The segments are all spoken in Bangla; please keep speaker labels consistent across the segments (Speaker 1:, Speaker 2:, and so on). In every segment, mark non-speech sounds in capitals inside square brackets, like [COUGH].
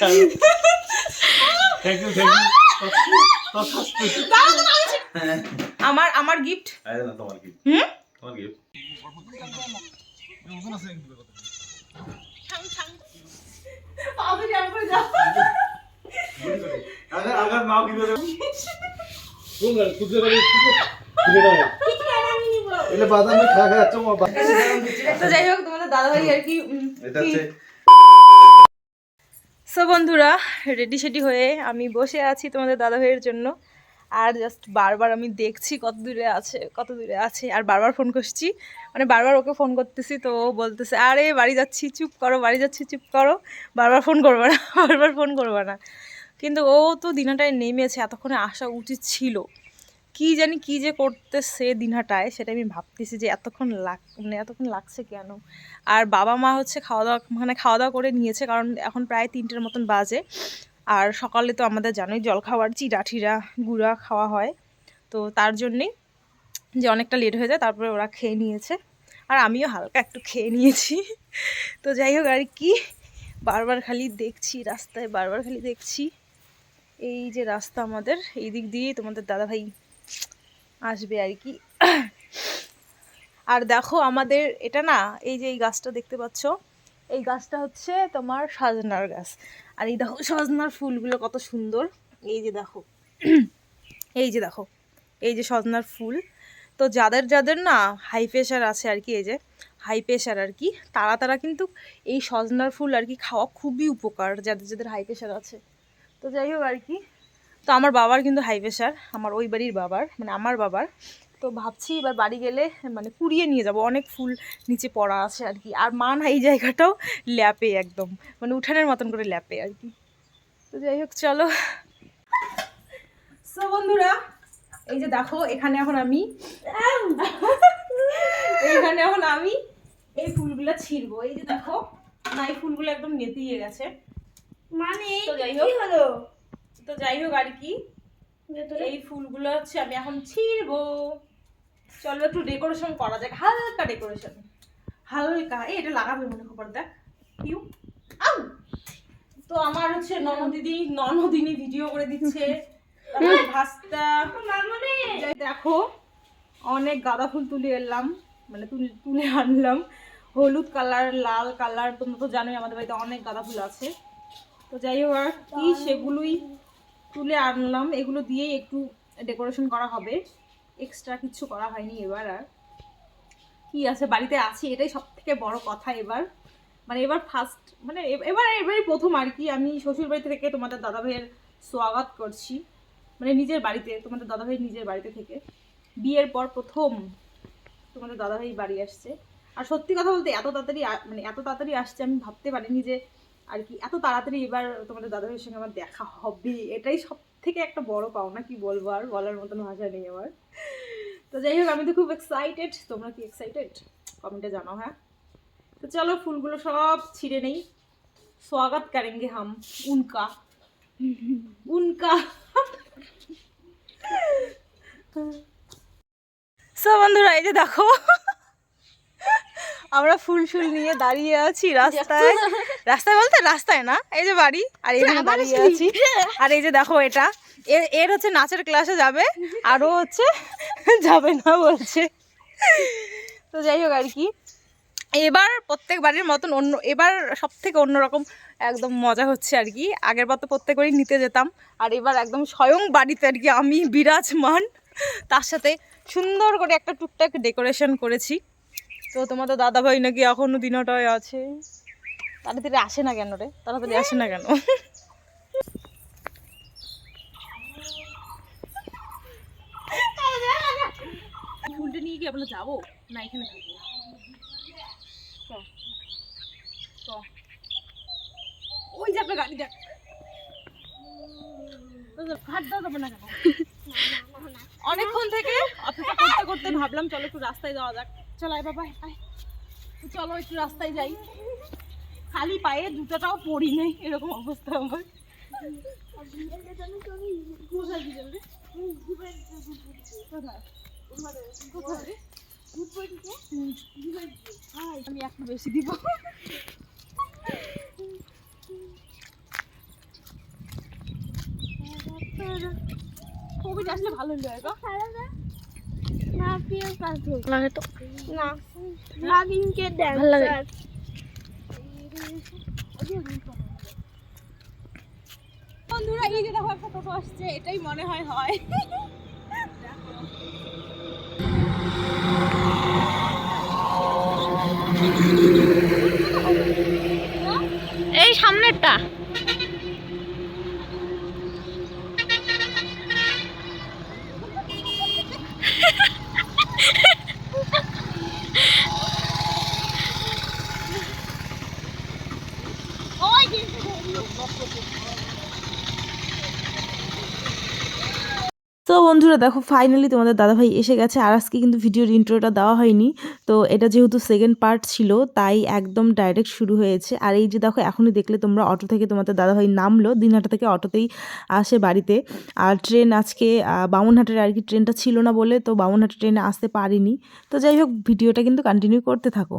Speaker 1: থ্যাংক ইউ থ্যাংক ইউ
Speaker 2: আমার আমার গিফট
Speaker 1: তোমার গিফট
Speaker 2: হুম?
Speaker 1: তোমার গিফট
Speaker 2: তো যাই হোক তোমাদের দাদা ভাই আর কি সো বন্ধুরা রেডি সেডি হয়ে আমি বসে আছি তোমাদের দাদা ভাইয়ের জন্য। আর জাস্ট বারবার আমি দেখছি কত দূরে আছে, কত দূরে আছে। আর বারবার ফোন করছি। মানে বারবার ওকে ফোন করতেছি, তো ও বলতেছে, আরে, বাড়ি যাচ্ছি, চুপ করো, বাড়ি যাচ্ছি, চুপ করো। বারবার ফোন করব না, [LAUGHS] বারবার ফোন করব না। কিন্তু ও তো দিনাটায় নেমেছে, এতক্ষণে আসা উচিত ছিল। কি জানি কি যে করতেছে দিনহাটায়, সেটা আমি ভাবতেছি যে এতক্ষণ লাগ মানে এতক্ষণ লাগছে কেন? আর বাবা মা হচ্ছে খাওয়া দাওয়া মানে খাওয়া দাওয়া করে নিয়েছে, কারণ এখন প্রায় তিনটের মতন বাজে। আর সকালে তো আমাদের জানোই জল খাওয়ার চিরা ঠিরা গুঁড়া খাওয়া হয়। তো তার জন্যেই যে অনেকটা লেট হয়ে যায়, তারপরে ওরা খেয়ে নিয়েছে। আর আমিও হালকা একটু খেয়ে নিয়েছি। তো যাই হোক, আর কি বারবার খালি দেখছি, রাস্তায় বারবার খালি দেখছি। এই যে রাস্তা আমাদের, এই দিক দিয়েই তোমাদের দাদাভাই আসবে আর কি। আর দেখো আমাদের এটা না, এই যে এই গাছটা দেখতে পাচ্ছ, এই গাছটা হচ্ছে তোমার সজনার গাছ। আর এই দেখো সজনার ফুলগুলো কত সুন্দর। এই যে দেখো, এই যে দেখো, এই যে সজনার ফুল। তো যাদের যাদের না হাই প্রেশার আছে আর কি, এই যে হাই প্রেশার আর কি, তারা তারা কিন্তু এই সজনার ফুল আর কি খাওয়া খুবই উপকার, যাদের যাদের হাই প্রেশার আছে। তো যাই হোক আর কি তো আমার বাবার কিন্তু হাই প্রেশার আমার ওই বাড়ির বাবার মানে আমার বাবার। তো ভাবছি এবার বাড়ি গেলে মানে কুড়িয়ে নিয়ে যাব অনেক ফুল নিচে পড়া আছে আর কি। আর মা না এই জায়গাটাও ল্যাপে একদম মানে উঠানের মতন করে ল্যাপে আর কি। তো যাই হোক চলো। সো বন্ধুরা এই যে দেখো এখানে এখন আমি এখানে এখন আমি এই ফুলগুলো ছিঁড়বো। এই যে দেখো না এই ফুলগুলো একদম নেতিয়ে গেছে।
Speaker 3: মানে
Speaker 2: তো যাই হোক।
Speaker 3: হলো?
Speaker 2: তো যাই হোক আর কি এই ফুলগুলো হচ্ছে আমি এখন ছিঁড়বো। চলো একটু ডেকোরেশন করা যাক হালকা ডেকোরেশন হালকা? এই এটা লাগাবে মনে খবর দেখ কিউ আউ! তো আমার হচ্ছে ননদিদি ননদিনী ভিডিও করে দিচ্ছে। [LAUGHS] ভাস্তা। দেখো অনেক গাঁদা ফুল তুলে এলাম মানে তুল- তুলে আনলাম। হলুদ কালার লাল কালার তোমরা তো জানোই আমাদের বাড়িতে অনেক গাঁদা ফুল আছে। তো যাই হোক আর কি সেগুলোই তুলে আনলাম। এগুলো দিয়েই একটু ডেকোরেশন করা হবে। এক্সট্রা কিছু করা হয়নি এবার আর। কি আছে? বাড়িতে আছি, এটাই সব থেকে বড় কথা এবার। মানে এবার ফার্স্ট মানে এবার, এবারই প্রথম আর কি। আমি শ্বশুর বাড়ি থেকে তোমাদের দাদা ভাইয়ের স্বাগত করছি। মানে নিজের বাড়িতে, তোমাদের দাদা ভাই নিজের বাড়িতে থেকে। বিয়ের পর প্রথম তোমাদের দাদা ভাই বাড়ি আসছে। আর সত্যি কথা বলতে এত তাড়াতাড়ি মানে এত তাড়াতাড়ি আসছে আমি ভাবতে পারিনি যে আর কি, এত তাড়াতাড়ি এবার তোমাদের দাদাভাইয়ের সঙ্গে আমার দেখা হবে, এটাই সব থেকে একটা বড় পাওনা কি বলব আর, বলার মতন ভাষা নেই আমার। তো যাই হোক, আমি তো খুব এক্সাইটেড তোমরা কি এক্সাইটেড কমেন্টে জানাও হ্যাঁ? তো চলো, ফুলগুলো সব ছিঁড়ে নেই। স্বাগত করেঙ্গে হাম, উনকা। উনকা। সো বন্ধুরা, এই যে দেখো আমরা ফুল ফুল নিয়ে দাঁড়িয়ে আছি রাস্তায়। [LAUGHS] রাস্তায় বলতে রাস্তায় না এই যে বাড়ি আর এখানে দাঁড়িয়ে আছি। আর এই যে দেখো এটা এর এর হচ্ছে নাচের ক্লাসে যাবে আরও হচ্ছে [LAUGHS] যাবে না বলছে। তো যাই হোক আর কি। এবার প্রত্যেক বাড়ির মতন অন্য এবার সব থেকে অন্যরকম একদম মজা হচ্ছে আর কি। আগের বার তো প্রত্যেক বাড়ি নিতে যেতাম আর এবার একদম স্বয়ং বাড়িতে আর কি আমি বিরাজমান। তার সাথে সুন্দর করে একটা টুকটাক ডেকোরেশন করেছি। তো তোমার তো দাদা ভাই নাকি এখনও দিনটায় আছে। তাড়াতাড়ি আসে না কেন রে? তাড়াতাড়ি আসে না কেন? নিয়ে কি যাব? না, এখানে অনেকক্ষণ থেকে অপেক্ষা করতে করতে ভাবলাম, চলো একটু রাস্তায় যাওয়া যাক। চলো, আয় বাবা চলো, একটু রাস্তায় যাই। খালি পায়ে জুতাটাও পরি নেই, এরকম অবস্থা আমার। আমি একটু বেশি দিব। কবির আসলে ভালো হলো
Speaker 4: লাগে তো?
Speaker 3: না। নাগিনকে। ড্যান্সার
Speaker 2: বন্ধুরা এই যে দেখো একটা টোটো আসছে এটাই মনে হয় হয়।
Speaker 4: এই সামনেরটা।
Speaker 5: তো বন্ধুরা দেখো ফাইনালি তোমাদের দাদাভাই এসে গেছে আর আজকে কিন্তু ভিডিওর ইন্ট্রোটা দেওয়া হয়নি। তো এটা যেহেতু সেকেন্ড পার্ট ছিল তাই একদম ডাইরেক্ট শুরু হয়েছে। আর এই যে দেখো এখনই দেখলে তোমরা অটো থেকে তোমাদের দাদাভাই নামলো দিনহাটা থেকে অটোতেই আসে বাড়িতে। আর ট্রেন আজকে বামুনহাটের আর কি ট্রেনটা ছিল না বলে তো বামুনহাটের ট্রেনে আসতে পারিনি। তো যাই হোক ভিডিওটা কিন্তু কন্টিনিউ করতে থাকো।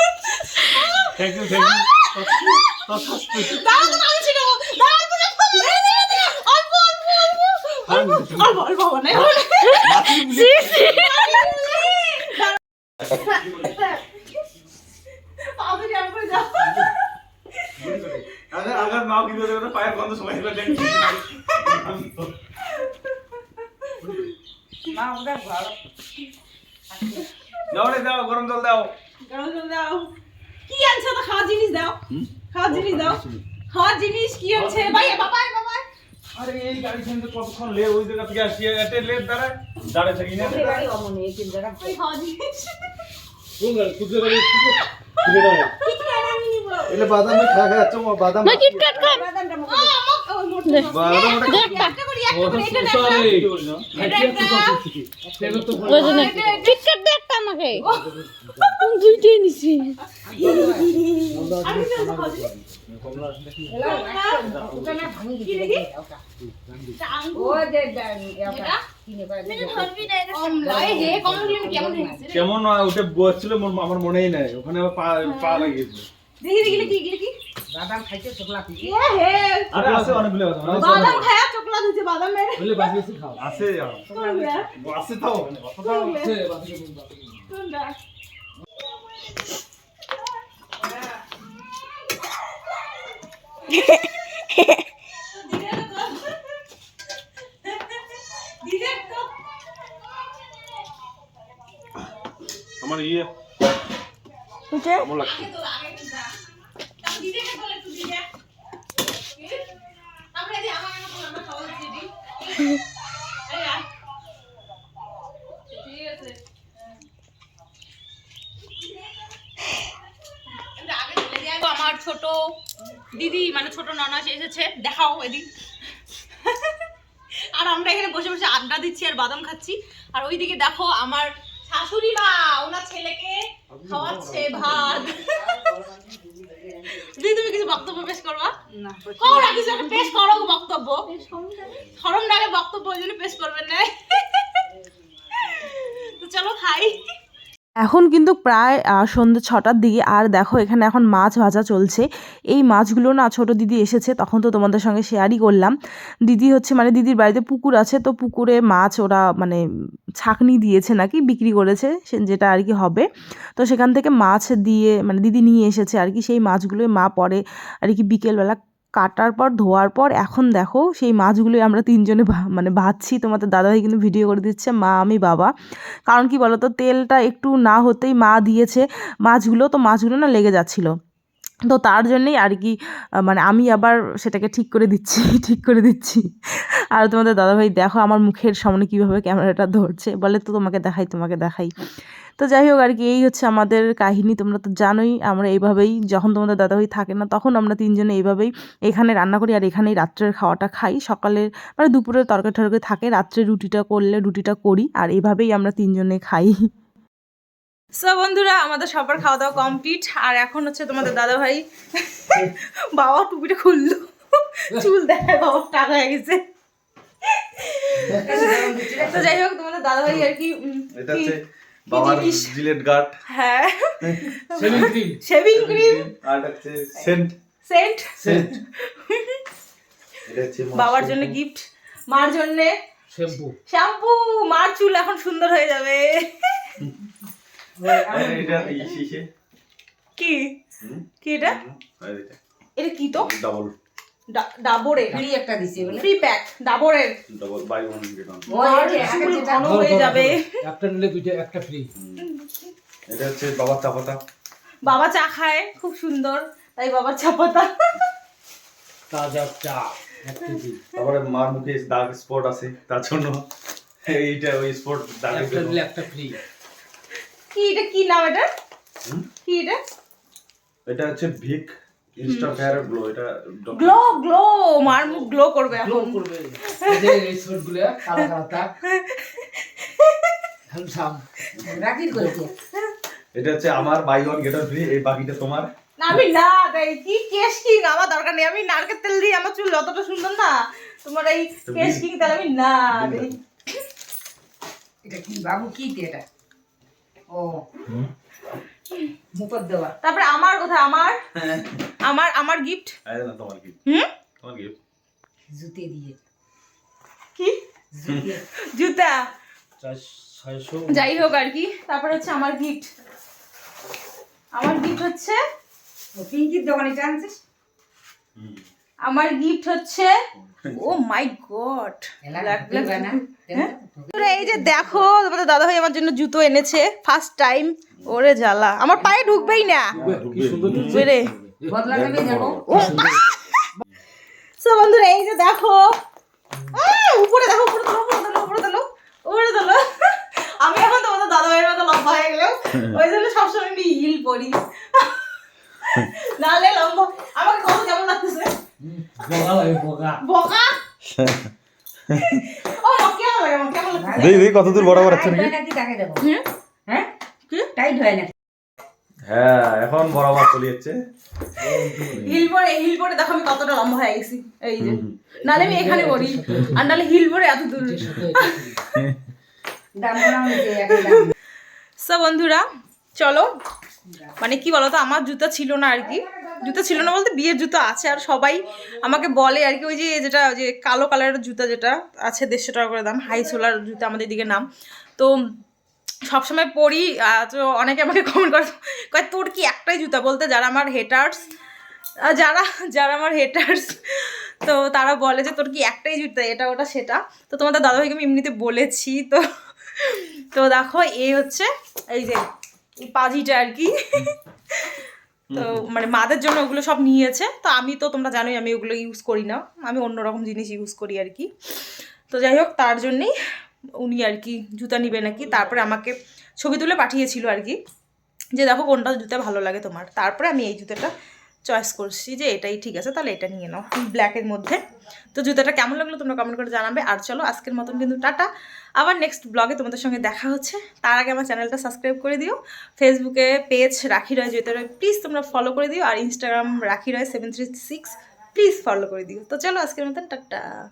Speaker 1: থ্যাংক ইউ থ্যাংক ইউ
Speaker 2: আমার
Speaker 1: মা কি পায়ের বন্ধ সময় মা ওটা ভালো দাও রে দাও গরম জল দাও।
Speaker 2: গরম জল দাও। কি আনছো তো খাওয়ার জিনিস দাও খাওয়ার জিনিস দাও খাওয়ার জিনিস কি আছে ভাই বাবা বাবা
Speaker 1: আরে এই গাড়ি শুনতে কতক্ষণ লে ওই জায়গা থেকে আসি এতে লে দাঁড়ায় দাঁড়ায় থাকি না
Speaker 2: ওই খাওয়ার জিনিস
Speaker 1: কোন গাড়ি কুদরে গাড়ি কুদরে দাঁড়ায়
Speaker 6: એટલે বাদাম খা খা যাচ্ছ বাদাম
Speaker 4: কিটক্যাট খা
Speaker 2: ও আমাক ওই মোটর
Speaker 6: বাদাম
Speaker 2: একটা করি একটা করি এটা দেখো এটা একটা
Speaker 4: ওই জন্য কিটক্যাট দে একটা আমাকে দুইটাই নিছি।
Speaker 2: কমন কেমন হয়েছে
Speaker 1: কেমন ওটা বসছিল আমার মনেই নাই। ওখানে আবার পা পা লাগিয়েছিল
Speaker 2: দেখি দেখি কি কি কি বাদাম খাইছে চকলা এ হে
Speaker 1: আরে আছে অনেকগুলো আছে
Speaker 2: বাদাম খায়া চকলা দিতে বাদাম মেরে
Speaker 1: আছে
Speaker 2: কোনটা
Speaker 1: আছে তাও
Speaker 2: কোনটা
Speaker 1: আমার ইয়ে কেমন লাগছে
Speaker 2: আমার ছোট দিদি মানে ছোট ননাস এসেছে। দেখাও এদিক আর আমরা এখানে বসে বসে আড্ডা দিচ্ছি আর বাদাম খাচ্ছি। আর ওইদিকে দেখো আমার শাশুড়ি মা ওনার ছেলেকে খাওয়াচ্ছে ভাত। দিদি তুমি কিছু বক্তব্য পেশ করবা? করো না কিছু একটা পেশ করো বক্তব্য। সরম লাগে বক্তব্য ওই জন্য পেশ করবেন না। তো চলো খাই।
Speaker 5: এখন কিন্তু প্রায় সন্ধ্যে ছটার দিকে, আর দেখো এখানে এখন মাছ ভাজা চলছে। এই মাছগুলো না ছোট দিদি এসেছে, তখন তো তোমাদের সঙ্গে শেয়ারই করলাম। দিদি হচ্ছে মানে দিদির বাড়িতে পুকুর আছে, তো পুকুরে মাছ ওরা মানে ছাকনি দিয়েছে নাকি, বিক্রি করেছে যেটা আর কি হবে। তো সেখান থেকে মাছ দিয়ে মানে দিদি নিয়ে এসেছে আর কি, সেই মাছগুলোই মা পরে আর কি বিকেলবেলা কাটার পর, ধোয়ার পর, এখন দেখো সেই মাছগুলোই আমরা তিনজনে মানে ভাজছি। তোমাদের দাদাভাই কিন্তু ভিডিও করে দিচ্ছে, মা, আমি, বাবা। কারণ কি বলতো, তেলটা একটু না হতেই মা দিয়েছে মাছগুলো, তো মাছগুলো না লেগে যাচ্ছিল। তো তার জন্যেই আর কি মানে আমি আবার সেটাকে ঠিক করে দিচ্ছি, [LAUGHS] ঠিক করে দিচ্ছি। আর তোমাদের দাদাভাই, দেখো আমার মুখের সামনে কীভাবে ক্যামেরাটা ধরছে। বলে তো তোমাকে দেখাই তোমাকে দেখাই। তো যাই হোক আর কি এই হচ্ছে আমাদের কাহিনী তোমরা তো জানোই আমরা এইভাবেই যখন তোমাদের দাদাভাই থাকে না তখন আমরা তিনজনে এইভাবেই এখানে রান্না করি আর এখানেই রাত্রের খাওয়াটা খাই। সকালের মানে দুপুরের তরকারি টরকারি থাকে রাত্রে রুটিটা করলে রুটিটা করি আর এইভাবেই আমরা তিনজনে খাই।
Speaker 2: সো বন্ধুরা আমাদের সবার খাওয়া দাওয়া কমপ্লিট আর এখন হচ্ছে তোমাদের দাদা ভাই [LAUGHS] বাবা টুপিটা খুললো। চুল দেখায় বাবা টাকা হয়ে গেছে। তো যাই হোক তোমাদের দাদা ভাই আর কি
Speaker 6: বাবার জিলেট গার্ড।
Speaker 2: হ্যাঁ।
Speaker 1: ক্রিম
Speaker 2: শেভিং ক্রিম
Speaker 6: আর হচ্ছে সেন্ট।
Speaker 2: সেন্ট।
Speaker 6: সেন্ট।
Speaker 2: বাবার জন্য গিফট মার জন্য
Speaker 1: শ্যাম্পু।
Speaker 2: শ্যাম্পু। মার চুল এখন সুন্দর হয়ে যাবে। কি? কি এটা?
Speaker 6: এটা।
Speaker 2: এটা কি তো?
Speaker 6: ডাবল
Speaker 7: ফ্রি একটা দিছে বলে
Speaker 2: free pack ডাবরের।
Speaker 6: Double buy one get one
Speaker 2: মার চুল ঘন হয়ে যাবে।
Speaker 1: একটা নিলে [LAUGHS] দুইটা একটা ফ্রি
Speaker 6: এটা হচ্ছে বাবার চা পাতা
Speaker 2: বাবা চা খায় খুব সুন্দর। তাই বাবার চা পাতা
Speaker 1: তাজা চা এক
Speaker 6: তারপরে মার মুখে দাগ স্পট আছে তার জন্য এইটা ওই স্পট দাগের
Speaker 1: একটা একটা ফ্রি
Speaker 2: কি এটা কি নাম এটা? কি এটা?
Speaker 6: এটা হচ্ছে ভিক। ইনস্টা ফেয়ার গ্লো এটা
Speaker 2: গ্লো গ্লো মার মুখ গ্লো করবে
Speaker 1: গ্লো করবে। [LAUGHS] এই যে এই স্পট কালা কালা থাক হ্যান্ডসাম
Speaker 7: রাখির করেছে
Speaker 6: এটা হচ্ছে আমার বাই ওয়ান গেট ফ্রি এই বাকিটা তোমার।
Speaker 2: না আমি না দেই কি কেশ কিং? আমার দরকার নেই আমি নারকেল তেল দিই আমার চুল যতটা সুন্দর না। তোমার এই কেশ কিং তেল আমি না দেই।
Speaker 7: এটা কি বাবু কি এটা? ও। মুখত দেওয়া।
Speaker 2: তারপরে আমার কথা আমার? আমার আমার গিফট
Speaker 6: আরে না তোমার গিফট
Speaker 2: হুম?
Speaker 6: তোমার গিফট
Speaker 7: জুতে দিয়ে।
Speaker 2: কি?
Speaker 7: জুতা।
Speaker 2: যাই হোক আর কি তারপরে হচ্ছে আমার গিফট আমার গিফট হচ্ছে
Speaker 7: পিঙ্কির দোকানে জানছিস
Speaker 2: আমার গিফট হচ্ছে ও মাই গড এই যে দেখো তোমাদের দাদা ভাই আমার জন্য জুতো এনেছে ফার্স্ট টাইম ওরে জ্বালা। আমার পায়ে ঢুকবেই না। রে। সো [LAUGHS] বন্ধুরা এই যে দেখো উপরে দেখো উপরে উপরে তোলো উপরে [LAUGHS] আমি এখন তোমাদের দাদা ভাইয়ের মতো লম্বা হয়ে গেলাম ওই জন্য সবসময় আমি হিল পরি। [LAUGHS] নালে লম্বা আমাকে কত কেমন লাগতেছে?
Speaker 6: কত দূর বরাবর আছে?
Speaker 7: হ্যাঁ
Speaker 6: এখন বরাবর চলে যাচ্ছে।
Speaker 2: হিল পরে হিল পরে দেখো আমি কতটা লম্বা হয়ে গেছি। এই যে। নালে আমি এখানে পড়ি। আর নালে হিল পরে এত দূর। সো [LAUGHS] বন্ধুরা চলো। মানে কি বলতো আমার জুতো ছিল না আর কি। জুতো ছিল না বলতে বিয়ের জুতো আছে, আর সবাই আমাকে বলে আর কি, ওই যে যেটা যে কালো কালারের জুতা যেটা আছে দেড়শো টাকা করে দাম, হাই সোলার জুতা আমাদের দিকে নাম। তো সবসময় পরি তো অনেকে আমাকে কমেন্ট করে, কয়, তোর কি একটাই জুতা? বলতে যারা আমার হেটার্স যারা যারা আমার হেটার্স তো তারা বলে যে, তোর কি একটাই জুতা? এটা, ওটা, সেটা। তো তোমাদের দাদাভাইকে আমি এমনিতে বলেছি, তো তো দেখো এই হচ্ছে, এই যে পাজিটা আর কি। তো মানে মাদের জন্য ওগুলো সব নিয়েছে। তো আমি তো তোমরা জানোই আমি ওগুলো ইউজ করি না। আমি অন্যরকম জিনিস ইউজ করি আর কি। তো যাই হোক তার জন্যেই উনি আর কি জুতা নিবে নাকি? তারপরে আমাকে ছবি তুলে পাঠিয়েছিল আর কি। যে দেখো কোনটা জুতা ভালো লাগে তোমার। তারপরে আমি এই জুতাটা চয়েস করছি যে এটাই ঠিক আছে, তাহলে এটা নিয়ে নাও ব্ল্যাকের মধ্যে। তো জুতোটা কেমন লাগল তোমরা কমেন্ট করে জানাবে। আর চলো, আজকের মতন কিন্তু টাটা। আবার নেক্সট ব্লগে তোমাদের সঙ্গে দেখা হচ্ছে। তার আগে আমার চ্যানেলটা সাবস্ক্রাইব করে দিও। ফেসবুকে পেজ রাখি রয় জুতো রয় প্লিজ তোমরা ফলো করে দিও। আর Instagram Rakhi Roy seven three six please follow করে দিও। তো চলো, আজকের মতন, টাটা।